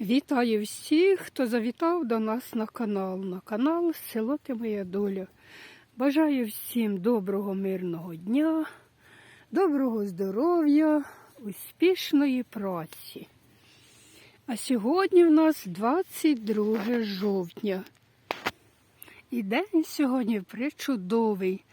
Вітаю всіх, хто завітав до нас на канал. На канал Село Ти Моя Доля. Бажаю всім доброго мирного дня, доброго здоров'я, успішної праці. А сьогодні в нас 22 жовтня. І день сьогодні причудовий.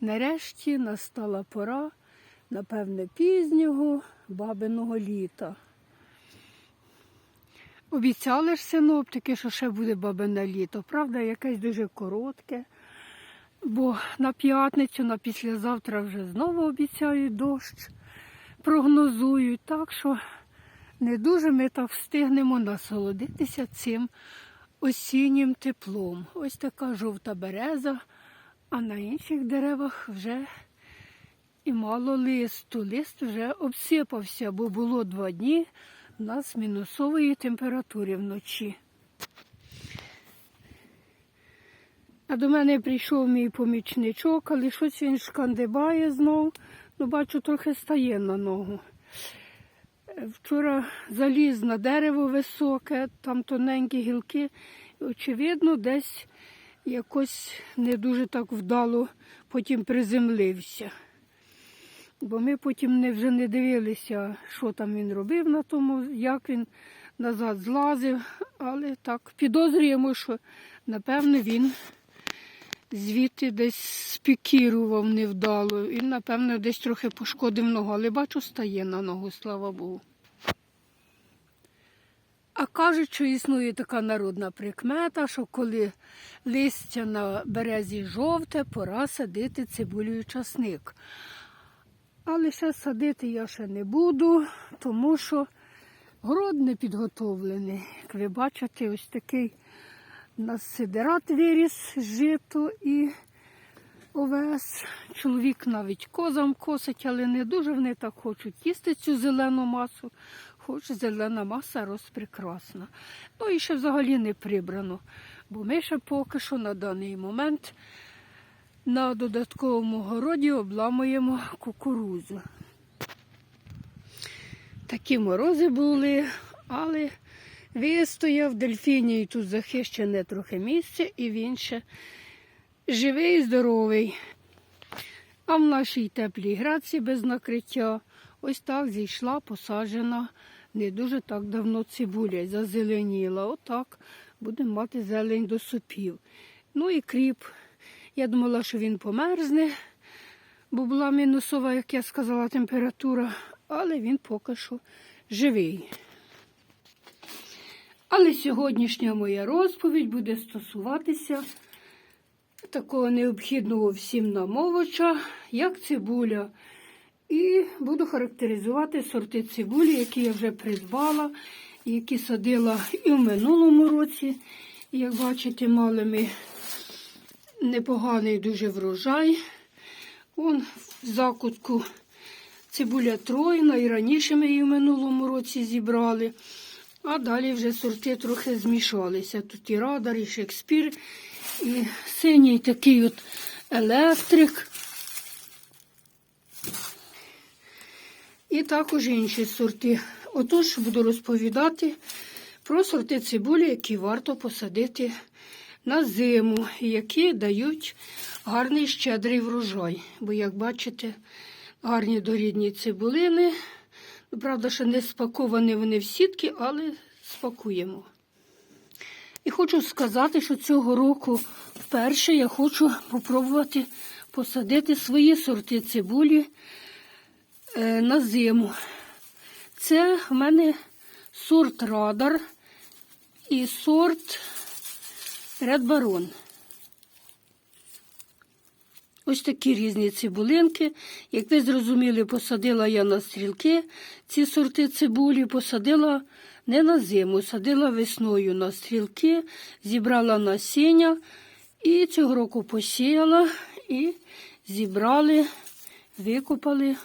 Нарешті настала пора, напевне, пізнього бабиного літа. Обіцяли ж синоптики, що ще буде бабине літо. Правда, якесь дуже коротке. Бо на п'ятницю, на післязавтра вже знову обіцяють дощ, прогнозують. Так що не дуже ми так встигнемо насолодитися цим осіннім теплом. Ось така жовта береза, а на інших деревах вже і мало листу. Лист вже обсипався, бо було два дні у нас мінусової температури вночі. А до мене прийшов мій помічничок, але щось він шкандибає знов. Ну, бачу, трохи стає на ногу. Вчора заліз на дерево високе, там тоненькі гілки. Очевидно, десь якось не дуже так вдало потім приземлився. Бо ми потім не, вже не дивилися, що там він робив на тому, як він назад злазив, але так підозрюємо, що напевно він звідти десь спікірував невдало і, напевно, десь трохи пошкодив ногу, але бачу, стає на ногу, слава Богу. А кажуть, що існує така народна прикмета, що коли листя на березі жовте, пора садити цибулю і часник. Але ще садити я ще не буду, тому що город не підготовлений. Як ви бачите, ось такий у нас сидерат виріс, жито і овес. Чоловік навіть козам косить, але не дуже вони так хочуть їсти цю зелену масу. Хоч зелена маса розпрекрасна. Ну і ще взагалі не прибрано, бо ми ще поки що на даний момент на додатковому городі обламуємо кукурузу. Такі морози були, але вистояв дельфіній тут захищене трохи місце, і він ще живий, і здоровий. А в нашій теплій граці без накриття ось так зійшла посаджена не дуже так давно цибуля зазеленіла. Отак будемо мати зелень до супів. Ну і кріп. Я думала, що він померзне, бо була мінусова, як я сказала, температура, але він поки що живий. Але сьогоднішня моя розповідь буде стосуватися такого необхідного всім нам овоча, як цибуля. І буду характеризувати сорти цибулі, які я вже придбала, які садила і в минулому році. Як бачите, мали ми непоганий дуже врожай. Вон в закутку цибуля тройна, і раніше ми її в минулому році зібрали. А далі вже сорти трохи змішалися. Тут і радар, і Шекспір, і синій такий от електрик. І також інші сорти. Отож, буду розповідати про сорти цибулі, які варто посадити на зиму, які дають гарний щедрий врожай. Бо, як бачите, гарні дорідні цибулини. Ну, Правда, ще не спаковані вони в сітки, але спакуємо. І хочу сказати, що цього року вперше я хочу спробувати посадити свої сорти цибулі е, на зиму. Це в мене сорт радар і сорт Ред Барон. Ось такі різні цибулинки. Як ви зрозуміли, посадила я на стрілки ці сорти цибулі, посадила не на зиму, садила весною на стрілки, зібрала насіння і цього року посіяла і зібрали, викопали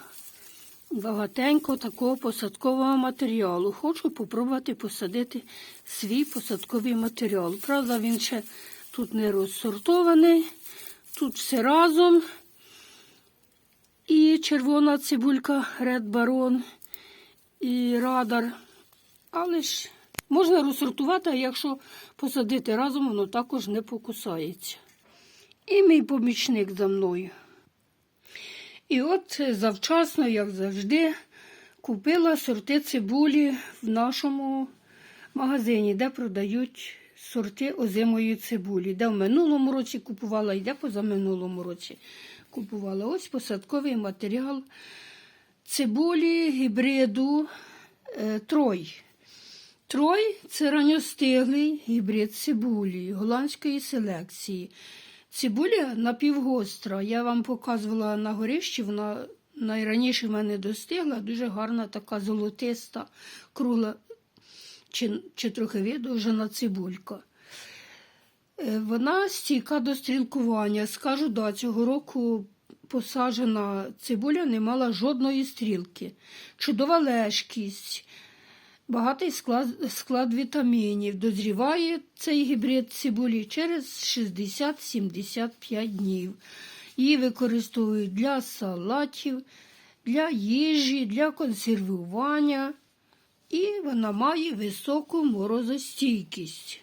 багатенько такого посадкового матеріалу. Хочу спробувати посадити свій посадковий матеріал. Правда, він ще тут не розсортований, тут все разом. І червона цибулька Ред Барон, і радар. Але ж Можна розсортувати, а якщо посадити разом, воно також не покусається. І мій помічник за мною. І от завчасно, як завжди, купила сорти цибулі в нашому магазині, де продають сорти озимої цибулі. Де в минулому році купувала і де позаминулому році купувала. Ось посадковий матеріал цибулі гібриду е, Трой. Трой це ранньостиглий гібрид цибулі голландської селекції. Цибуля напівгостра. Я вам показувала на горищі, вона найраніше в мене достигла, дуже гарна, така золотиста, кругла чи, чи трохи видовжена цибулька. Е, Вона стійка до стрілкування. Скажу, да, цього року посаджена цибуля не мала жодної стрілки. Чудова лежкість, багатий склад, склад вітамінів. Дозріває цей гібрид цибулі через 60-75 днів. Її використовують для салатів, для їжі, для консервування. І вона має високу морозостійкість.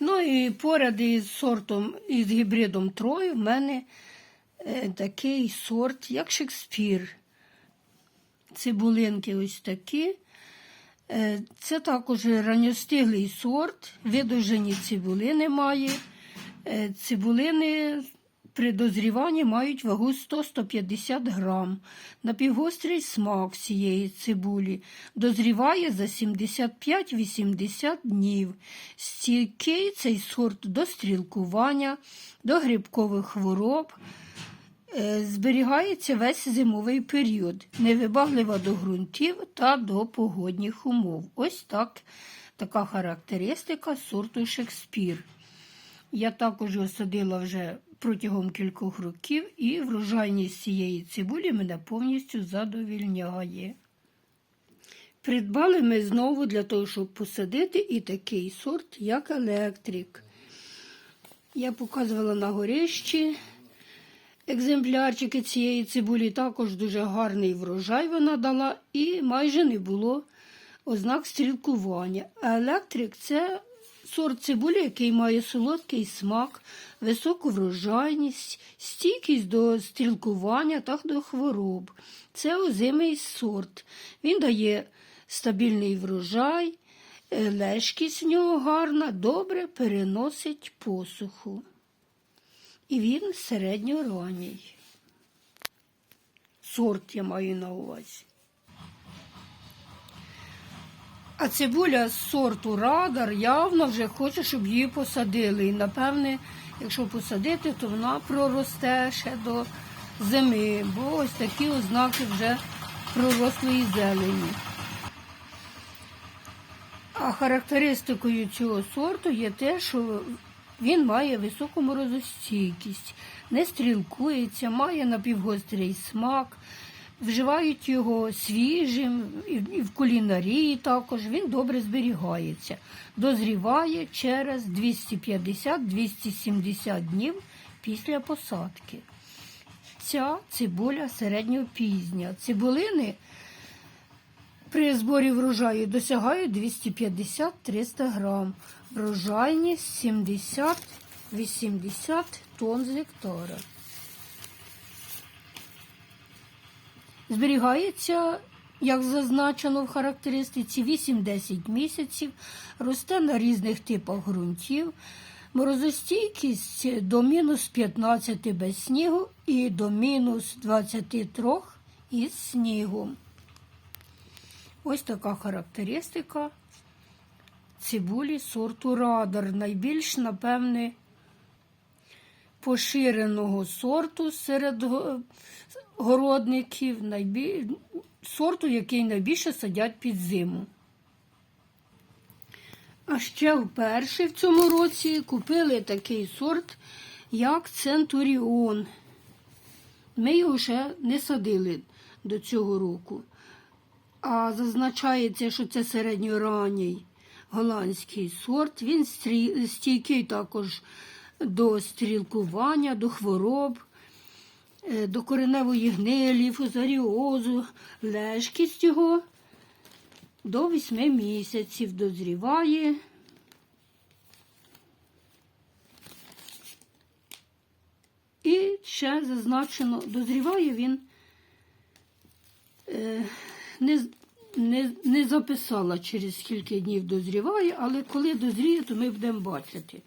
Ну і поряд із сортом, із гібридом Трою в мене е, такий сорт, як Шекспір. Цибулинки ось такі. Е, це також ранньостиглий сорт, видовжені цибулини має. Е, цибулини при дозріванні мають вагу 100-150 грам. Напівгострий смак цієї цибулі дозріває за 75-80 днів. Стійкий цей сорт до стрілкування, до грибкових хвороб. Е, Зберігається весь зимовий період, невибаглива до ґрунтів та до погодних умов. Ось так така характеристика сорту Шекспір. Я також його садила вже протягом кількох років, і врожайність цієї цибулі мене повністю задовільняє. Придбали ми знову для того, щоб посадити і такий сорт, як електрик. Я показувала на горищі екземплярчики цієї цибулі, також дуже гарний врожай вона дала, і майже не було ознак стрілкування. А електрик це сорт цибулі, який має солодкий смак, високу врожайність, стійкість до стрілкування та до хвороб. Це озимий сорт. Він дає стабільний врожай, лежкість в нього гарна, добре переносить посуху. І він середньоранній. Сорт я маю на увазі. А цибуля з сорту радар явно вже хоче, щоб її посадили. І напевне, якщо посадити, то вона проросте ще до зими, бо ось такі ознаки вже пророслої зелені. А характеристикою цього сорту є те, що він має високу морозостійкість, не стрілкується, має напівгострий смак. Вживають його свіжим, і в кулінарії також він добре зберігається. Дозріває через 250-270 днів після посадки. Ця цибуля середньопізня. Цибулини при зборі врожаю досягають 250-300 грам. Врожайність 70-80 тонн з гектара. Зберігається, як зазначено в характеристиці, 8-10 місяців, росте на різних типах ґрунтів, морозостійкість до мінус 15 без снігу і до мінус 23 із снігом. Ось така характеристика цибулі сорту радар. Найбільш, напевне, поширеного сорту серед городників, найбі... сорту, який найбільше садять під зиму. А ще вперше в цьому році купили такий сорт, як Центуріон. Ми його ще не садили до цього року. А зазначається, що це середньоранній голландський сорт. Він стійкий також до стрілкування, до хвороб, е, до кореневої гнилі, фузаріозу, лежкість його до 8 місяців дозріває. І ще зазначено, дозріває він е, не, не, не записала, через скільки днів дозріває, але коли дозріє, то ми будемо бачити.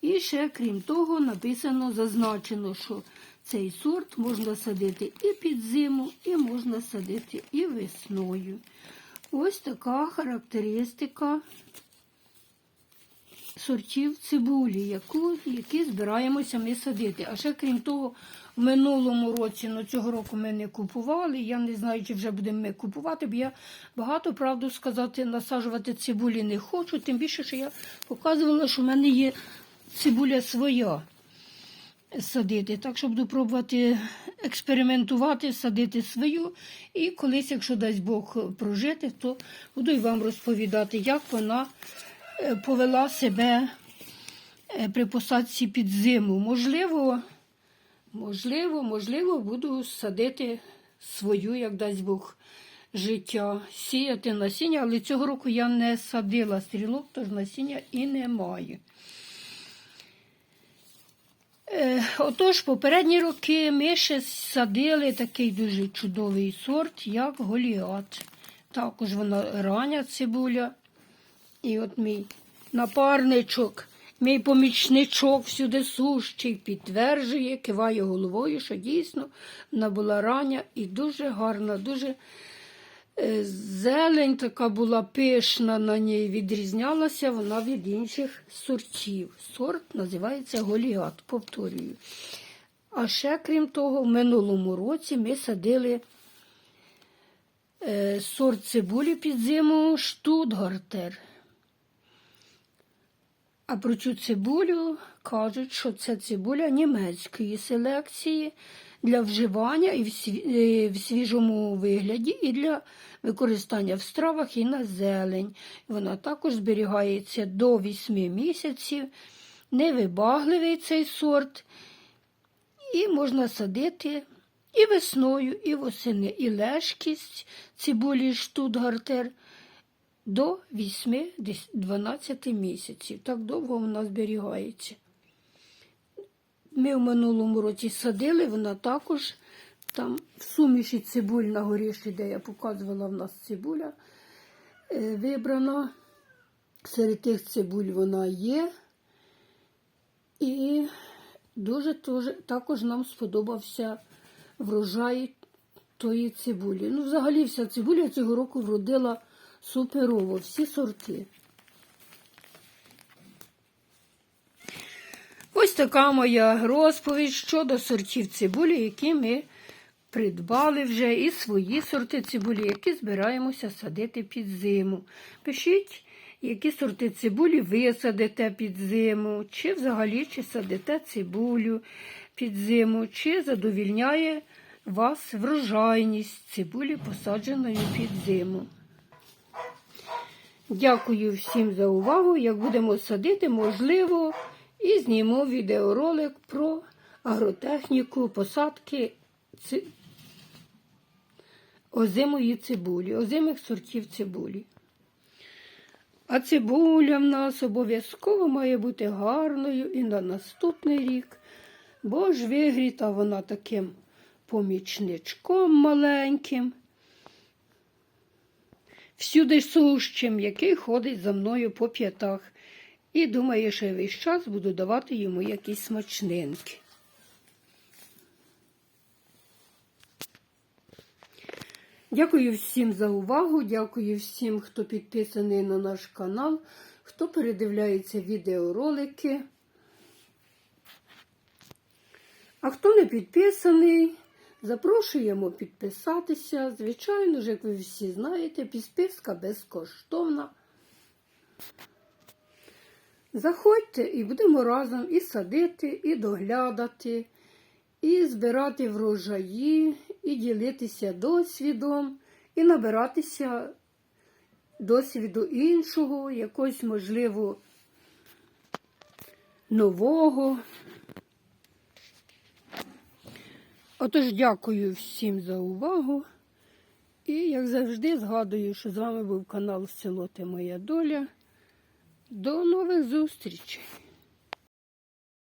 І ще, крім того, написано, зазначено, що цей сорт можна садити і під зиму, і можна садити і весною. Ось така характеристика сортів цибулі, яку, які збираємося ми садити. А ще крім того, в минулому році, ну цього року ми не купували. Я не знаю, чи вже будемо ми купувати, бо я багато правду сказати, насаджувати цибулі не хочу. Тим більше, що я показувала, що в мене є цибуля своя садити. Так що буду пробувати експериментувати, садити свою. І колись, якщо дасть Бог прожити, то буду і вам розповідати, як вона повела себе е, при посадці під зиму. Можливо, можливо, можливо, буду садити свою, як дасть Бог. Життя, сіяти насіння, але цього року я не садила стрілок, тож насіння і немає. Е, Отож, попередні роки ми ще садили такий дуже чудовий сорт, як Голіат. Також вона рання цибуля. І от мій напарничок, мій помічничок всюди сущий, підтверджує, киває головою, що дійсно вона була рання і дуже гарна, дуже е, зелень така була пишна на ній, відрізнялася вона від інших сортів. Сорт називається Голіат, повторюю. А ще, крім того, в минулому році ми садили е, сорт цибулі під зиму Штутгартер. А про цю цибулю кажуть, що це цибуля німецької селекції для вживання і е, в свіжому вигляді, і для використання в стравах і на зелень. Вона також зберігається до 8 місяців. Невибагливий цей сорт, і можна садити і весною, і восени, і лежкість цибулі Штутгартер до 8-12 місяців. Так довго вона зберігається. Ми в минулому році садили, вона також там в суміші цибуль на горіші, де я показувала в нас цибуля, е, вибрана. Серед тих цибуль вона є. І дуже також нам сподобався врожай тої цибулі. Ну, взагалі, вся цибуля цього року вродила суперово, всі сорти. Ось така моя розповідь щодо сортів цибулі, які ми придбали вже, і свої сорти цибулі, які збираємося садити під зиму. Пишіть, які сорти цибулі ви садите під зиму, чи взагалі чи садите цибулю під зиму, чи задовільняє вас врожайність цибулі, посадженої під зиму. Дякую всім за увагу. Як будемо садити, можливо, і зніму відеоролик про агротехніку посадки ци... озимої цибулі, озимих сортів цибулі. А цибуля в нас обов'язково має бути гарною і на наступний рік, бо ж вигріта вона таким помічничком маленьким всюди сущим, який ходить за мною по п'ятах, і думає, що я весь час буду давати йому якісь смачнинки. Дякую всім за увагу, дякую всім, хто підписаний на наш канал, хто передивляється відеоролики. А хто не підписаний, запрошуємо підписатися. Звичайно ж, як ви всі знаєте, підписка безкоштовна. Заходьте і будемо разом і садити, і доглядати, і збирати врожаї, і ділитися досвідом, і набиратися досвіду іншого, якогось, можливо, нового. Отож, дякую всім за увагу І, як завжди, згадую, що з вами був канал Село Ти Моя Доля. До нових зустрічей!